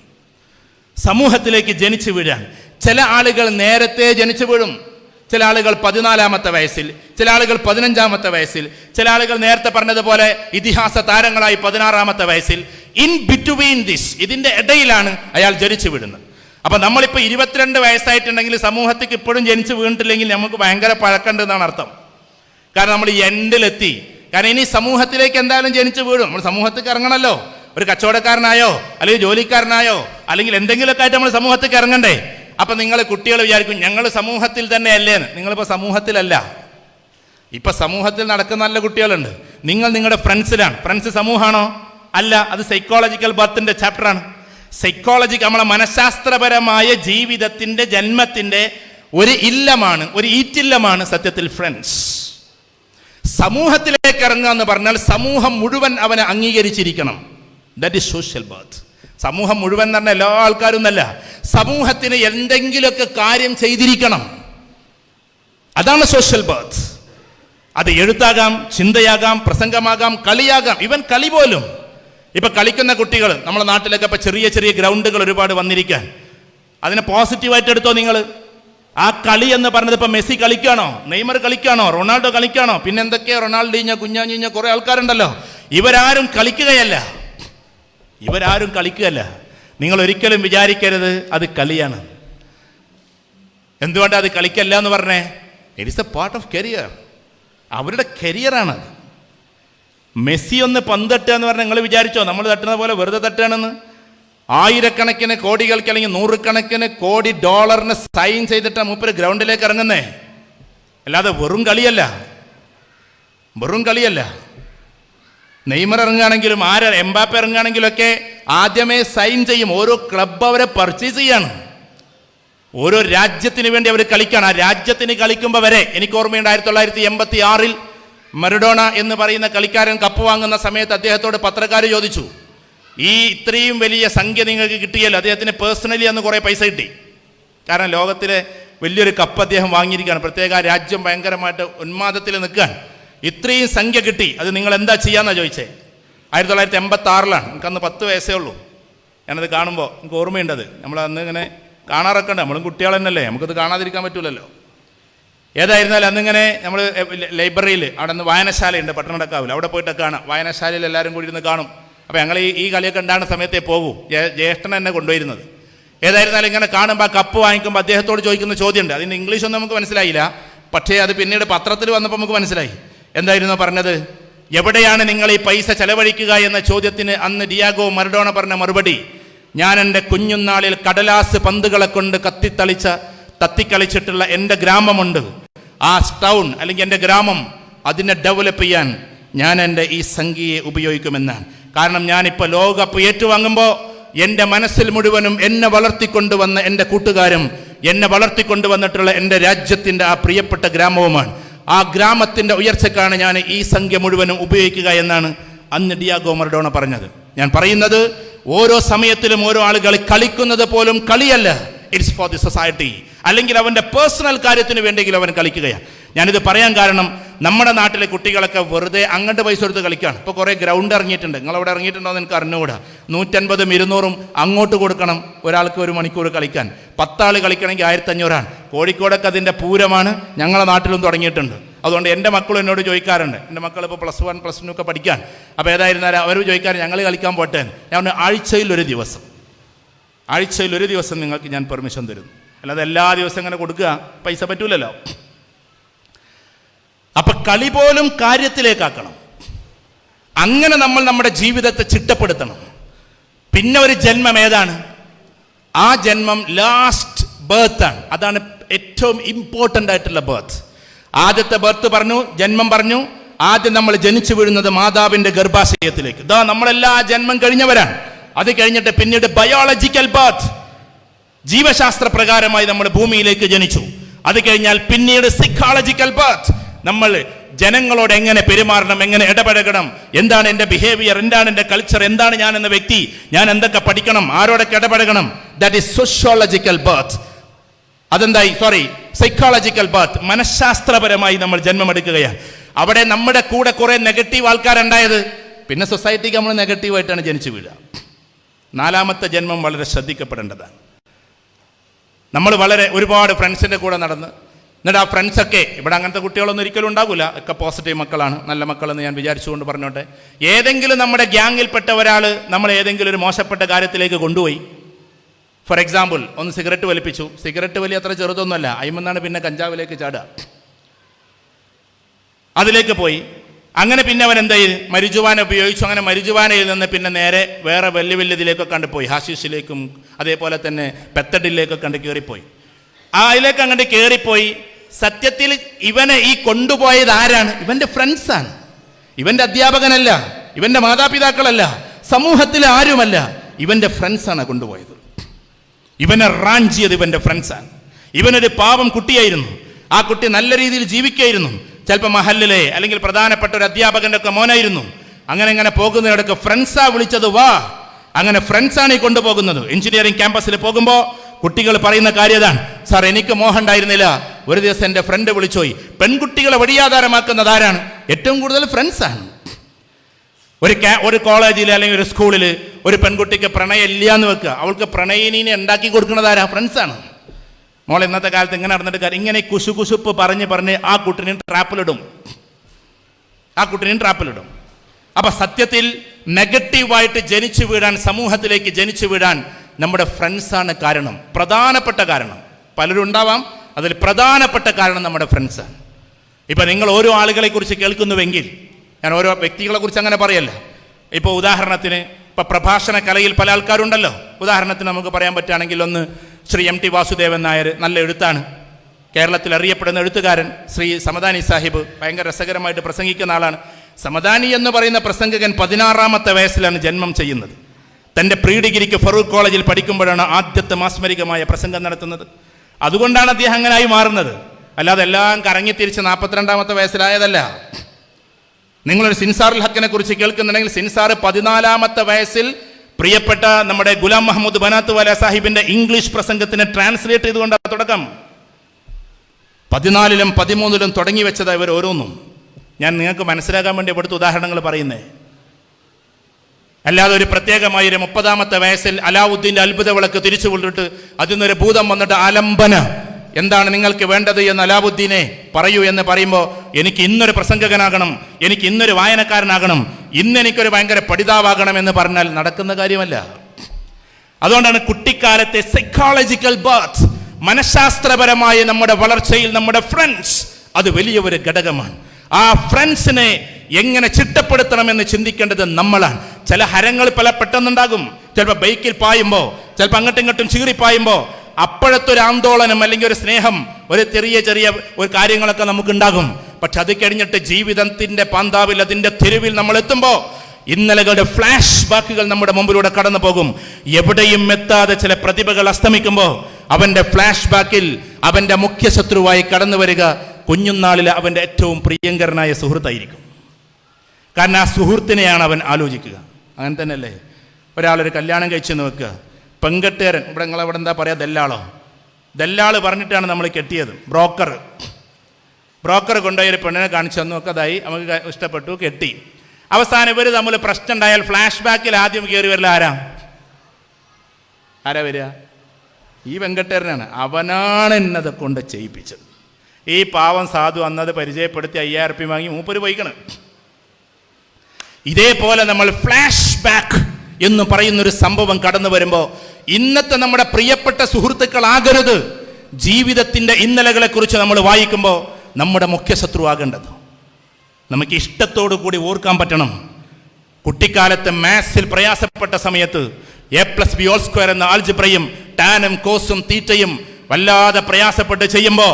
സമൂഹത്തിലേക്ക് ജനിച്ചു വീഴാൻ. ചില ആളുകൾ നേരത്തെ ജനിച്ചു വീഴും. ചില ആളുകൾ പതിനാലാമത്തെ വയസ്സിൽ ചില ആളുകൾ പതിനഞ്ചാമത്തെ വയസ്സിൽ ചില ആളുകൾ നേരത്തെ പറഞ്ഞതുപോലെ ഇതിഹാസ താരങ്ങളായി പതിനാറാമത്തെ വയസ്സിൽ. ഇൻ ബിറ്റ്വീൻ ദിസ് ഇതിന്റെ ഇടയിലാണ് അയാൾ ജനിച്ചു വീഴുന്നത്. അപ്പം നമ്മളിപ്പോൾ ഇരുപത്തിരണ്ട് വയസ്സായിട്ടുണ്ടെങ്കിൽ സമൂഹത്തിൽ ഇപ്പോഴും ജനിച്ചു വീണിട്ടില്ലെങ്കിൽ നമുക്ക് ഭയങ്കര പഴക്കണ്ടെന്നാണ് അർത്ഥം. കാരണം നമ്മൾ എൻഡിലെത്തി കാരണം ഇനി സമൂഹത്തിലേക്ക് എന്തായാലും ജനിച്ചു വീഴും. നമ്മൾ സമൂഹത്തിലേക്ക് ഇറങ്ങണമല്ലോ ഒരു കച്ചവടക്കാരനായോ അല്ലെങ്കിൽ ജോലിക്കാരനായോ അല്ലെങ്കിൽ എന്തെങ്കിലുമൊക്കെ ആയിട്ട് നമ്മൾ സമൂഹത്തേക്ക് ഇറങ്ങണ്ടേ? അപ്പൊ നിങ്ങൾ കുട്ടികൾ വിചാരിക്കും ഞങ്ങൾ സമൂഹത്തിൽ തന്നെ അല്ലേന്ന് നിങ്ങളിപ്പോ സമൂഹത്തിലല്ല. ഇപ്പൊ സമൂഹത്തിൽ നടക്കുന്ന നല്ല കുട്ടികളുണ്ട്. നിങ്ങൾ നിങ്ങളുടെ ഫ്രണ്ട്സിലാണ്. ഫ്രണ്ട്സ് സമൂഹമാണോ? അല്ല അത് സൈക്കോളജിക്കൽ ബർത്തിന്റെ ചാപ്റ്ററാണ് സൈക്കോളജി നമ്മളെ മനഃശാസ്ത്രപരമായ ജീവിതത്തിന്റെ ജന്മത്തിന്റെ ഒരു ഇല്ലമാണ് ഒരു ഈറ്റില്ലമാണ് സത്യത്തിൽ ഫ്രണ്ട്സ് സമൂഹത്തിലേക്ക് ഇറങ്ങുക എന്ന് പറഞ്ഞാൽ സമൂഹം മുഴുവൻ അവനെ അംഗീകരിച്ചിരിക്കണം. ദാറ്റ് ഇസ് സോഷ്യൽ ബർത്ത് സമൂഹം മുഴുവൻ തന്നെ എല്ലാ ആൾക്കാരും എന്നല്ല. സമൂഹത്തിന് എന്തെങ്കിലുമൊക്കെ കാര്യം ചെയ്തിരിക്കണം. അതാണ് സോഷ്യൽ ബർത്ത് അത് എഴുത്താകാം ചിന്തയാകാം പ്രസംഗമാകാം കളിയാകാം. ഇവൻ കളി പോലും. ഇപ്പം കളിക്കുന്ന കുട്ടികൾ നമ്മുടെ നാട്ടിലൊക്കെ ഇപ്പം ചെറിയ ചെറിയ ഗ്രൗണ്ടുകൾ ഒരുപാട് വന്നിരിക്കാൻ. അതിനെ പോസിറ്റീവായിട്ട് എടുത്തോ നിങ്ങൾ ആ കളി എന്ന് പറഞ്ഞത് ഇപ്പം മെസ്സി കളിക്കാണോ? നെയ്മർ കളിക്കാണോ? റൊണാൾഡോ കളിക്കാണോ? പിന്നെ എന്തൊക്കെയാ റൊണാൾഡീഞ്ഞ കുഞ്ഞാഞ്ഞ കുറേ ആൾക്കാരുണ്ടല്ലോ. ഇവരാരും കളിക്കുകയല്ല. ഇവരാരും കളിക്കുകയല്ല. നിങ്ങൾ ഒരിക്കലും വിചാരിക്കരുത് അത് കളിയാണ്. എന്തുകൊണ്ട് അത് കളിക്കല്ല എന്ന് പറഞ്ഞേ? It is a part of career അവരുടെ കരിയറാണ് അത്. മെസ്സി ഒന്ന് പന്തട്ടുക എന്ന് പറഞ്ഞാൽ നിങ്ങൾ വിചാരിച്ചോ നമ്മൾ തട്ടുന്ന പോലെ വെറുതെ തട്ടുകയാണെന്ന്? ആയിരക്കണക്കിന് കോടികൾക്ക് അല്ലെങ്കിൽ നൂറുകണക്കിന് കോടി ഡോളറിന് സൈൻ ചെയ്തിട്ട് മൂപ്പര് ഗ്രൗണ്ടിലേക്ക് ഇറങ്ങുന്നേ. അല്ലാതെ വെറും കളിയല്ല. വെറും കളിയല്ല. നെയ്മർ ഇറങ്ങുകയാണെങ്കിലും ആര്? എംബാപ്പ ഇറങ്ങുകയാണെങ്കിലും ഒക്കെ ആദ്യമേ സൈൻ ചെയ്യും. ഓരോ ക്ലബ് അവരെ പർച്ചേസ് ചെയ്യാണ്. ഓരോ രാജ്യത്തിന് വേണ്ടി അവർ കളിക്കുകയാണ് ആ രാജ്യത്തിന് കളിക്കുമ്പോൾ വരെ എനിക്ക് ഓർമ്മയുണ്ട് ആയിരത്തി തൊള്ളായിരത്തി എൺപത്തി ആറിൽ മരഡോണ എന്ന് പറയുന്ന കളിക്കാരൻ കപ്പ് വാങ്ങുന്ന സമയത്ത് അദ്ദേഹത്തോട് പത്രക്കാർ ചോദിച്ചു ഈ ഇത്രയും വലിയ സംഖ്യ നിങ്ങൾക്ക് കിട്ടിയല്ലോ? അദ്ദേഹത്തിന് പേഴ്സണലി അന്ന് കുറേ പൈസ കിട്ടി. കാരണം ലോകത്തിലെ വലിയൊരു കപ്പ് അദ്ദേഹം വാങ്ങിയിരിക്കുകയാണ്. പ്രത്യേക രാജ്യം ഭയങ്കരമായിട്ട് ഉന്മാദത്തിൽ നിൽക്കുകയാണ്. ഇത്രയും സംഖ്യ കിട്ടി. അത് നിങ്ങൾ എന്താ ചെയ്യാന്നാ ചോദിച്ചേ. ആയിരത്തി തൊള്ളായിരത്തി എൺപത്തി ആറിലാണ് എനിക്കന്ന് പത്ത് വയസ്സേ ഉള്ളൂ. ഞാനത് കാണുമ്പോൾ എനിക്ക് ഓർമ്മയുണ്ടത്. നമ്മൾ അന്ന് ഇങ്ങനെ കാണാറൊക്കെ ഉണ്ട്. നമ്മളും കുട്ടികൾ തന്നെയല്ലേ നമുക്കത് കാണാതിരിക്കാൻ പറ്റൂലല്ലോ. ഏതായിരുന്നാലും അന്നിങ്ങനെ നമ്മൾ ലൈബ്രറിയിൽ അവിടെ നിന്ന് വായനശാലയുണ്ട് പട്ടണടക്കാവില്ല അവിടെ പോയിട്ട് കാണാം. വായനശാലയിൽ എല്ലാവരും കൂടി ഇരുന്ന് കാണും. അപ്പോൾ ഞങ്ങൾ ഈ ഈ കളിയൊക്കെ ഉണ്ടാകുന്ന സമയത്തേ പോകൂ. ജ്യേഷ്ഠൻ എന്നെ കൊണ്ടുവരുന്നത്. ഏതായിരുന്നാലും ഇങ്ങനെ കാണുമ്പോൾ കപ്പ് വാങ്ങിക്കുമ്പോൾ അദ്ദേഹത്തോട് ചോദിക്കുന്ന ചോദ്യമുണ്ട്. അതിന് ഇംഗ്ലീഷൊന്നും നമുക്ക് മനസ്സിലായില്ല. പക്ഷേ അത് പിന്നീട് പത്രത്തിൽ വന്നപ്പോൾ നമുക്ക് മനസ്സിലായി. എന്തായിരുന്നു പറഞ്ഞത്? എവിടെയാണ് നിങ്ങൾ ഈ പൈസ ചെലവഴിക്കുക എന്ന ചോദ്യത്തിന് അന്ന് ഡിയാഗോ മരഡോണ പറഞ്ഞ മറുപടി ഞാൻ എന്റെ കുഞ്ഞുനാളിൽ കടലാസ് പന്തുകളെ കൊണ്ട് കത്തിത്തളിച്ച തത്തിക്കളിച്ചിട്ടുള്ള എന്റെ ഗ്രാമമുണ്ട്. ആ ടൗൺ അല്ലെങ്കിൽ എന്റെ ഗ്രാമം അതിനെ ഡെവലപ്പ് ചെയ്യാൻ ഞാൻ എന്റെ ഈ സംഖ്യയെ ഉപയോഗിക്കുമെന്നാണ്. കാരണം ഞാനിപ്പോൾ ലോകകപ്പ് ഏറ്റുവാങ്ങുമ്പോൾ എന്റെ മനസ്സിൽ മുഴുവനും എന്നെ വളർത്തിക്കൊണ്ടുവന്ന എന്റെ കൂട്ടുകാരും എന്നെ വളർത്തിക്കൊണ്ടുവന്നിട്ടുള്ള എന്റെ രാജ്യത്തിന്റെ ആ പ്രിയപ്പെട്ട ഗ്രാമവുമാണ്. ആ ഗ്രാമത്തിന്റെ ഉയർച്ചക്കാണ് ഞാൻ ഈ സംഖ്യ മുഴുവനും ഉപയോഗിക്കുക എന്നാണ് അന്ന് ഡിയാഗോ മറഡോണ പറഞ്ഞത്. ഞാൻ പറയുന്നത് ഓരോ സമയത്തിലും ഓരോ ആളുകൾ കളിക്കുന്നത് പോലും കളിയല്ല. ഇറ്റ്സ് ഫോർ ദി സൊസൈറ്റി അല്ലെങ്കിൽ അവന്റെ പേഴ്സണൽ കാര്യത്തിന് വേണ്ടെങ്കിലും അവൻ കളിക്കുകയാണ്. ഞാനിത് പറയാൻ കാരണം നമ്മുടെ നാട്ടിലെ കുട്ടികളൊക്കെ വെറുതെ അങ്ങോട്ട് പൈസ കൊടുത്ത് കളിക്കുകയാണ്. ഇപ്പോൾ കുറേ ഗ്രൗണ്ട് ഇറങ്ങിയിട്ടുണ്ട്. നിങ്ങളവിടെ ഇറങ്ങിയിട്ടുണ്ടോ എന്ന് എനിക്ക് അറിഞ്ഞുകൂടാ. നൂറ്റൻപതും ഇരുന്നൂറും അങ്ങോട്ട് കൊടുക്കണം ഒരാൾക്ക് ഒരു മണിക്കൂർ കളിക്കാൻ. പത്താൾ കളിക്കണമെങ്കിൽ ആയിരത്തഞ്ഞൂറാണ്. കോഴിക്കോടൊക്കെ അതിന്റെ പൂരമാണ് ഞങ്ങളെ നാട്ടിലും തുടങ്ങിയിട്ടുണ്ട്. അതുകൊണ്ട് എന്റെ മക്കളും എന്നോട് ചോദിക്കാറുണ്ട്. എന്റെ മക്കൾ ഇപ്പോൾ പ്ലസ് വൺ പ്ലസ് ടു ഒക്കെ പഠിക്കാൻ. അപ്പോൾ ഏതായിരുന്നാലും അവർ ചോദിക്കാറ് ഞങ്ങൾ കളിക്കാൻ പോട്ടെ. ഞാൻ ആഴ്ചയിൽ ഒരു ദിവസം. ആഴ്ചയിൽ ഒരു ദിവസം നിങ്ങൾക്ക് ഞാൻ പെർമിഷൻ തരുന്നു. അല്ലാതെ എല്ലാ ദിവസവും ഇങ്ങനെ കൊടുക്കുക പൈസ പറ്റൂലല്ലോ. അപ്പൊ കളി പോലും കാര്യത്തിലേക്കാക്കണം. അങ്ങനെ നമ്മൾ നമ്മുടെ ജീവിതത്തെ ചിട്ടപ്പെടുത്തണം. പിന്നെ ഒരു ജന്മം ഏതാണ്? ആ ജന്മം ലാസ്റ്റ് ബർത്ത് ആണ്. അതാണ് ഏറ്റവും ഇമ്പോർട്ടന്റ് ആയിട്ടുള്ള ബർത്ത് ആദ്യത്തെ ബർത്ത് പറഞ്ഞു ജന്മം പറഞ്ഞു. ആദ്യം നമ്മൾ ജനിച്ചു വീഴുന്നത് മാതാവിന്റെ ഗർഭാശയത്തിലേക്ക്. ഇതാ നമ്മളെല്ലാ ജന്മം കഴിഞ്ഞവരാണ്. അത് കഴിഞ്ഞിട്ട് പിന്നീട് ബയോളജിക്കൽ ബർത്ത് ജീവശാസ്ത്ര പ്രകാരമായി നമ്മൾ ഭൂമിയിലേക്ക് ജനിച്ചു. അത് കഴിഞ്ഞാൽ പിന്നീട് സിക്കോളജിക്കൽ ബർത്ത് നമ്മൾ ജനങ്ങളോട് എങ്ങനെ പെരുമാറണം എങ്ങനെ ഇടപഴകണം എന്താണ് എന്റെ ബിഹേവിയർ എന്താണ് എന്റെ കൾച്ചർ എന്താണ് ഞാൻ എന്ന വ്യക്തി ഞാൻ എന്തൊക്കെ പഠിക്കണം ആരോടൊക്കെ ഇടപഴകണം. ദാറ്റ് ഈസ് സോഷ്യോളജിക്കൽ ബർത്ത് അതെന്തായി? സോറി സൈക്കോളജിക്കൽ ബർത്ത് മനഃശാസ്ത്രപരമായി നമ്മൾ ജന്മമെടുക്കുകയാണ് അവിടെ നമ്മുടെ കൂടെ കുറെ നെഗറ്റീവ് ആൾക്കാരുണ്ടായത്. പിന്നെ സൊസൈറ്റിക്ക് നമ്മൾ നെഗറ്റീവായിട്ടാണ് ജനിച്ചു വീഴുക. നാലാമത്തെ ജന്മം വളരെ ശ്രദ്ധിക്കപ്പെടേണ്ടതാണ്. നമ്മൾ വളരെ ഒരുപാട് ഫ്രണ്ട്സിന്റെ കൂടെ നടന്ന് എന്നിട്ട് ആ ഫ്രണ്ട്സൊക്കെ ഇവിടെ അങ്ങനത്തെ കുട്ടികളൊന്നും ഒരിക്കലും ഉണ്ടാവില്ല ഒക്കെ പോസിറ്റീവ് മക്കളാണ് നല്ല മക്കളെന്ന് ഞാൻ വിചാരിച്ചുകൊണ്ട് പറഞ്ഞോട്ടെ. ഏതെങ്കിലും നമ്മുടെ ഗ്യാങ്ങിൽപ്പെട്ട ഒരാൾ നമ്മൾ ഏതെങ്കിലും ഒരു മോശപ്പെട്ട കാര്യത്തിലേക്ക് കൊണ്ടുപോയി. ഫോർ എക്സാമ്പിൾ ഒന്ന് സിഗരറ്റ് വലിപ്പിച്ചു. സിഗരറ്റ് വലിയ അത്ര ചെറുതൊന്നുമല്ല. അയിമെന്നാണ് പിന്നെ കഞ്ചാവിലേക്ക് ചാടുക. അതിലേക്ക് പോയി. അങ്ങനെ പിന്നെ അവൻ എന്താ മരിജുവാന ഉപയോഗിച്ചു. അങ്ങനെ മരിജുവാനയിൽ നിന്ന് പിന്നെ നേരെ വേറെ വലിയ വലിയ ഇതിലേക്കൊക്കെ കണ്ടുപോയി പോയി. ഹാഷിഷിലേക്കും അതേപോലെ തന്നെ പെത്തഡിലേക്കൊക്കെ കണ്ട് കയറിപ്പോയി ആ അതിലേക്ക് അങ്ങോട്ട് കയറിപ്പോയി സത്യത്തിൽ ഇവനെ ഈ കൊണ്ടുപോയത് ആരാണ്? ഇവന്റെ ഫ്രണ്ട്സാണ് ഇവന്റെ അധ്യാപകനല്ല ഇവന്റെ മാതാപിതാക്കളല്ല സമൂഹത്തിൽ ആരുമല്ല. ഇവന്റെ ഫ്രണ്ട്സാണ് കൊണ്ടുപോയത്. ഇവനെ റാഞ്ചിയത് ഇവന്റെ ഫ്രണ്ട്സാണ് ഇവനൊരു പാവം കുട്ടിയായിരുന്നു. ആ കുട്ടി നല്ല രീതിയിൽ ജീവിക്കുകയായിരുന്നു ചിലപ്പോൾ മഹല്ലിലെ അല്ലെങ്കിൽ പ്രധാനപ്പെട്ട ഒരു അധ്യാപകന്റെ ഒക്കെ മോനായിരുന്നു. അങ്ങനെ അങ്ങനെ പോകുന്നതിനിടയ്ക്ക് ഫ്രണ്ട്സാ വിളിച്ചത് വാ. അങ്ങനെ ഫ്രണ്ട്സാണ് ഈ കൊണ്ടുപോകുന്നത്. എഞ്ചിനീയറിംഗ് ക്യാമ്പസിൽ പോകുമ്പോൾ കുട്ടികൾ പറയുന്ന കാര്യതാണ് സാർ എനിക്ക് മോഹം ഉണ്ടായിരുന്നില്ല. ഒരു ദിവസം എന്റെ ഫ്രണ്ട് വിളിച്ചോയി പെൺകുട്ടികളെ വഴിയാധാരമാക്കുന്നത് ആരാണ്? ഏറ്റവും കൂടുതൽ ഫ്രണ്ട്സാണ് ഒരു ഒരു കോളേജിൽ അല്ലെങ്കിൽ ഒരു സ്കൂളിൽ ഒരു പെൺകുട്ടിക്ക് പ്രണയം ഇല്ല എന്ന് വെക്കുക. അവൾക്ക് പ്രണയിനെ ഉണ്ടാക്കി കൊടുക്കുന്നത് ആരാ? ഫ്രണ്ട്സാണ് മോൾ ഇന്നത്തെ കാലത്ത് ഇങ്ങനെ നടന്നിട്ട് കാര്യം ഇങ്ങനെ കുശു കുശുപ്പ് പറഞ്ഞ് പറഞ്ഞ് ആ കുട്ടിനെ ട്രാപ്പിലിടും. ആ കുട്ടിനെയും ട്രാപ്പിലിടും. അപ്പൊ സത്യത്തിൽ നെഗറ്റീവായിട്ട് ജനിച്ചു വീഴാൻ സമൂഹത്തിലേക്ക് ജനിച്ചു വീഴാൻ നമ്മുടെ ഫ്രണ്ട്സാണ് കാരണം. പ്രധാനപ്പെട്ട കാരണം. പലരും ഉണ്ടാവാം. അതിൽ പ്രധാനപ്പെട്ട കാരണം നമ്മുടെ ഫ്രണ്ട്സാണ് ഇപ്പം നിങ്ങൾ ഓരോ ആളുകളെ കുറിച്ച് കേൾക്കുന്നുവെങ്കിൽ ഞാൻ ഓരോ വ്യക്തികളെ കുറിച്ച് അങ്ങനെ പറയല്ല? ഇപ്പോൾ ഉദാഹരണത്തിന് ഇപ്പം പ്രഭാഷണ കലയിൽ പല ആൾക്കാരുണ്ടല്ലോ. ഉദാഹരണത്തിന് നമുക്ക് പറയാൻ പറ്റുകയാണെങ്കിൽ ഒന്ന് ശ്രീ എം ടി വാസുദേവൻ നായർ നല്ല എഴുത്താണ്. കേരളത്തിൽ അറിയപ്പെടുന്ന എഴുത്തുകാരൻ ശ്രീ സമദാനി സാഹിബ് ഭയങ്കര രസകരമായിട്ട് പ്രസംഗിക്കുന്ന ആളാണ്. സമദാനി എന്ന് പറയുന്ന പ്രസംഗകൻ പതിനാറാമത്തെ വയസ്സിലാണ് ജന്മം ചെയ്യുന്നത്. തന്റെ പ്രീ ഡിഗ്രിക്ക് ഫറൂഖ് കോളേജിൽ പഠിക്കുമ്പോഴാണ് ആദ്യത്തെ മാസ്മരികമായ പ്രസംഗം നടത്തുന്നത്. അതുകൊണ്ടാണ് അദ്ദേഹം അങ്ങനായി മാറുന്നത്. അല്ലാതെ എല്ലാം കറങ്ങി തിരിച്ച് നാൽപ്പത്തിരണ്ടാമത്തെ വയസ്സിലായതല്ല. നിങ്ങളൊരു സിൻസാറുൽ ഹക്കിനെ കുറിച്ച് കേൾക്കുന്നുണ്ടെങ്കിൽ സിൻസാർ പതിനാലാമത്തെ വയസ്സിൽ പ്രിയപ്പെട്ട നമ്മുടെ ഗുലാം മുഹമ്മദ് ബനാത്ത് വാല സാഹിബിന്റെ ഇംഗ്ലീഷ് പ്രസംഗത്തിന് ട്രാൻസ്ലേറ്റ് ചെയ്തുകൊണ്ടാണ് തുടക്കം. പതിനാലിലും പതിമൂന്നിലും തുടങ്ങി വെച്ചത് ഇവർ ഓരോന്നും. ഞാൻ നിങ്ങൾക്ക് മനസ്സിലാക്കാൻ വേണ്ടി ഇവിടുത്തെ ഉദാഹരണങ്ങൾ പറയുന്നേ. അല്ലാതെ ഒരു പ്രത്യേകമായ ഒരു മുപ്പതാമത്തെ വയസ്സിൽ അലാവുദ്ദീന്റെ അത്ഭുത വിളക്ക് തിരിച്ചു കൊണ്ടിട്ട് അതിൽ നിന്നൊരു ഭൂതം വന്നിട്ട് ആലംബന. എന്താണ് നിങ്ങൾക്ക് വേണ്ടത് എന്ന് അലാവുദ്ദീനെ പറയൂ എന്ന് പറയുമ്പോൾ എനിക്ക് ഇന്നൊരു പ്രസംഗകനാകണം എനിക്ക് ഇന്നൊരു വായനക്കാരനാകണം ഇന്ന് എനിക്കൊരു ഭയങ്കര പഠിതാവാകണം എന്ന് പറഞ്ഞാൽ നടക്കുന്ന കാര്യമല്ല. അതുകൊണ്ടാണ് കുട്ടിക്കാലത്തെ സൈക്കോളജിക്കൽ ബർത്ത് മനഃശാസ്ത്രപരമായ നമ്മുടെ വളർച്ചയിൽ നമ്മുടെ ഫ്രണ്ട്സ് അത് വലിയ ഒരു ഘടകമാണ്. ആ ഫ്രണ്ട്സിനെ എങ്ങനെ ചിട്ടപ്പെടുത്തണം എന്ന് ചിന്തിക്കേണ്ടത് നമ്മളാണ്. ചില ഹരങ്ങൾ പല പെട്ടെന്നുണ്ടാകും. ചിലപ്പോൾ ബൈക്കിൽ പായുമ്പോൾ ചിലപ്പോൾ അങ്ങോട്ടും ഇങ്ങോട്ടും ചീറിപ്പായുമ്പോൾ അപ്പോഴത്തെ ഒരു ആന്തോളനം അല്ലെങ്കിൽ ഒരു സ്നേഹം ഒരു ചെറിയ ചെറിയ ഒരു കാര്യങ്ങളൊക്കെ നമുക്കുണ്ടാകും. പക്ഷെ അത് കഴിഞ്ഞിട്ട് ജീവിതത്തിന്റെ പാന്താവിൽ അതിന്റെ തെരുവിൽ നമ്മൾ എത്തുമ്പോൾ ഇന്നലകളുടെ ഫ്ലാഷ് ബാക്കുകൾ നമ്മുടെ മുമ്പിലൂടെ കടന്നു പോകും. എവിടെയും എത്താതെ ചില പ്രതിഭകൾ അസ്തമിക്കുമ്പോൾ അവന്റെ ഫ്ലാഷ് ബാക്കിൽ അവന്റെ മുഖ്യ ശത്രുവായി കടന്നു വരിക കുഞ്ഞുനാളിലെ അവന്റെ ഏറ്റവും പ്രിയങ്കരനായ സുഹൃത്തായിരിക്കും. കാരണം ആ സുഹൃത്തിനെയാണ് അവൻ ആലോചിക്കുക. അങ്ങനെ തന്നെയല്ലേ? ഒരാളൊരു കല്യാണം കഴിച്ചെന്ന് വെക്കുക പെങ്കട്ടുകാരൻ ഇവിടെ നിങ്ങൾ അവിടെ എന്താ പറയുക ദല്ലാളോ. ദല്ലാൾ പറഞ്ഞിട്ടാണ് നമ്മൾ കെട്ടിയത്. ബ്രോക്കർ ബ്രോക്കർ കൊണ്ടുപോയി ഒരു പെണ്ണിനെ കാണിച്ചു തന്നു. ഒക്കെ അതായി നമുക്ക് ഇഷ്ടപ്പെട്ടു കെട്ടി. അവസാനം ഇവർ തമ്മിൽ പ്രശ്നം ഉണ്ടായാൽ ഫ്ലാഷ് ബാക്കിൽ ആദ്യം കയറി വരില്ല ആരാ? ആരാ വരിക? ഈ വെങ്കട്ടേരനാണ് അവനാണ് എന്നത് കൊണ്ട് ചെയ്യിപ്പിച്ചത്. ഈ പാവം സാധു അന്നത് പരിചയപ്പെടുത്തി അയ്യായിരം റുപ്യ വാങ്ങി മൂപ്പര് പോയിക്കണം. ഇതേപോലെ നമ്മൾ ഫ്ലാഷ് ബാക്ക് എന്ന് പറയുന്ന ഒരു സംഭവം കടന്നു വരുമ്പോൾ ഇന്നത്തെ നമ്മുടെ പ്രിയപ്പെട്ട സുഹൃത്തുക്കളാകരുത് ജീവിതത്തിന്റെ ഇന്നലകളെ കുറിച്ച് നമ്മൾ വായിക്കുമ്പോൾ നമ്മുടെ മുഖ്യ ശത്രുവാകേണ്ടത് നമുക്ക് ഇഷ്ടത്തോടു കൂടി ഓർക്കാൻ പറ്റണം. കുട്ടിക്കാലത്ത് മാത്സിൽ പ്രയാസപ്പെട്ട സമയത്ത് A plus B all square എന്ന ആൽജിബ്രയും ടാനും കോസും തീറ്റയും വല്ലാതെ പ്രയാസപ്പെട്ട് ചെയ്യുമ്പോൾ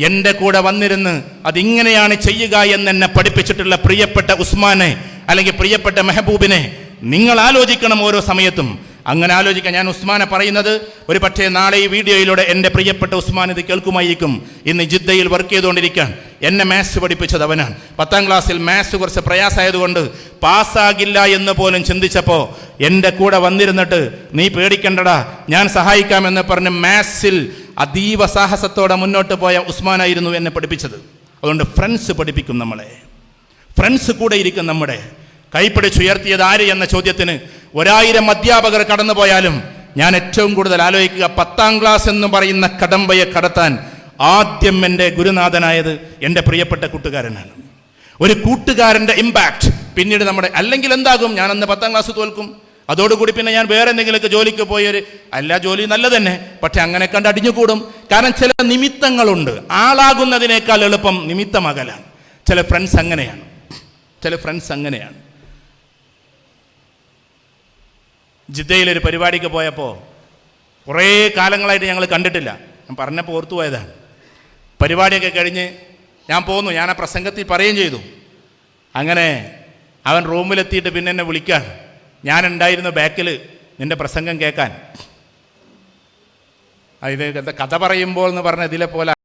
എന്റെ കൂടെ വന്നിരുന്ന് അതിങ്ങനെയാണ് ചെയ്യുക എന്ന് എന്നെ പഠിപ്പിച്ചിട്ടുള്ള പ്രിയപ്പെട്ട ഉസ്മാനെ അല്ലെങ്കിൽ പ്രിയപ്പെട്ട മെഹബൂബിനെ നിങ്ങൾ ആലോചിക്കണം ഓരോ സമയത്തും. അങ്ങനെ ആലോചിക്കാൻ ഞാൻ ഉസ്മാനെ പറയുന്നത് ഒരു പക്ഷേ നാളെ ഈ വീഡിയോയിലൂടെ എന്റെ പ്രിയപ്പെട്ട ഉസ്മാൻ ഇത് കേൾക്കുമായിരിക്കും. ഇന്ന് ജിദ്ദയിൽ വർക്ക് ചെയ്തുകൊണ്ടിരിക്കുകയാണ് എന്നെ മാത്സ് പഠിപ്പിച്ചത് അവനാണ്. പത്താം ക്ലാസ്സിൽ മാത്സ് കുറച്ച് പ്രയാസമായതുകൊണ്ട് പാസ്സാകില്ല എന്ന് പോലും ചിന്തിച്ചപ്പോൾ എന്റെ കൂടെ വന്നിരുന്നിട്ട് നീ പേടിക്കണ്ടടാ ഞാൻ സഹായിക്കാമെന്ന് പറഞ്ഞ് മാത്സിൽ അതീവ സാഹസത്തോടെ മുന്നോട്ട് പോയ ഉസ്മാനായിരുന്നു എന്നെ പഠിപ്പിച്ചത്. അതുകൊണ്ട് ഫ്രണ്ട്സ് പഠിപ്പിക്കും നമ്മളെ. ഫ്രണ്ട്സ് കൂടെ ഇരിക്കും നമ്മുടെ. കൈപ്പിടിച്ചുയർത്തിയത് ആര് എന്ന ചോദ്യത്തിന് ഒരായിരം അധ്യാപകർ കടന്നുപോയാലും ഞാൻ ഏറ്റവും കൂടുതൽ ആലോചിക്കുക പത്താം ക്ലാസ് എന്ന് പറയുന്ന കടമ്പയെ കടത്താൻ ആദ്യം എന്റെ ഗുരുനാഥനായത് എന്റെ പ്രിയപ്പെട്ട കൂട്ടുകാരനാണ്. ഒരു കൂട്ടുകാരന്റെ ഇമ്പാക്റ്റ് പിന്നീട് നമ്മുടെ അല്ലെങ്കിൽ എന്താകും? ഞാൻ അന്ന് പത്താം ക്ലാസ് തോൽക്കും. അതോടുകൂടി പിന്നെ ഞാൻ വേറെ എന്തെങ്കിലുമൊക്കെ ജോലിക്ക് പോയൊരു അല്ല ജോലി നല്ല തന്നെ പക്ഷെ അങ്ങനെ കണ്ട് അടിഞ്ഞുകൂടും. കാരണം ചില നിമിത്തങ്ങളുണ്ട്. ആളാകുന്നതിനേക്കാൾ എളുപ്പം നിമിത്തമകലാണ്. ചില ഫ്രണ്ട്സ് അങ്ങനെയാണ്. ചില ഫ്രണ്ട്സ് അങ്ങനെയാണ്. ജിദ്ദയിലൊരു പരിപാടിക്ക് പോയപ്പോൾ കുറേ കാലങ്ങളായിട്ട് ഞങ്ങൾ കണ്ടിട്ടില്ല. ഞാൻ പറഞ്ഞപ്പോൾ ഓർത്തു പോയതാണ്. പരിപാടിയൊക്കെ കഴിഞ്ഞ് ഞാൻ പോന്നു. ഞാൻ ആ പ്രസംഗത്തിൽ പറയുകയും ചെയ്തു. അങ്ങനെ അവൻ റൂമിലെത്തിയിട്ട് പിന്നെ എന്നെ വിളിക്കാൻ ഞാൻ ഉണ്ടായിരുന്ന ബാക്കിൽ നിന്റെ പ്രസംഗം കേൾക്കാൻ. ഇത് കഥ പറയുമ്പോൾ എന്ന് പറഞ്ഞ ഇതിലെ പോലെ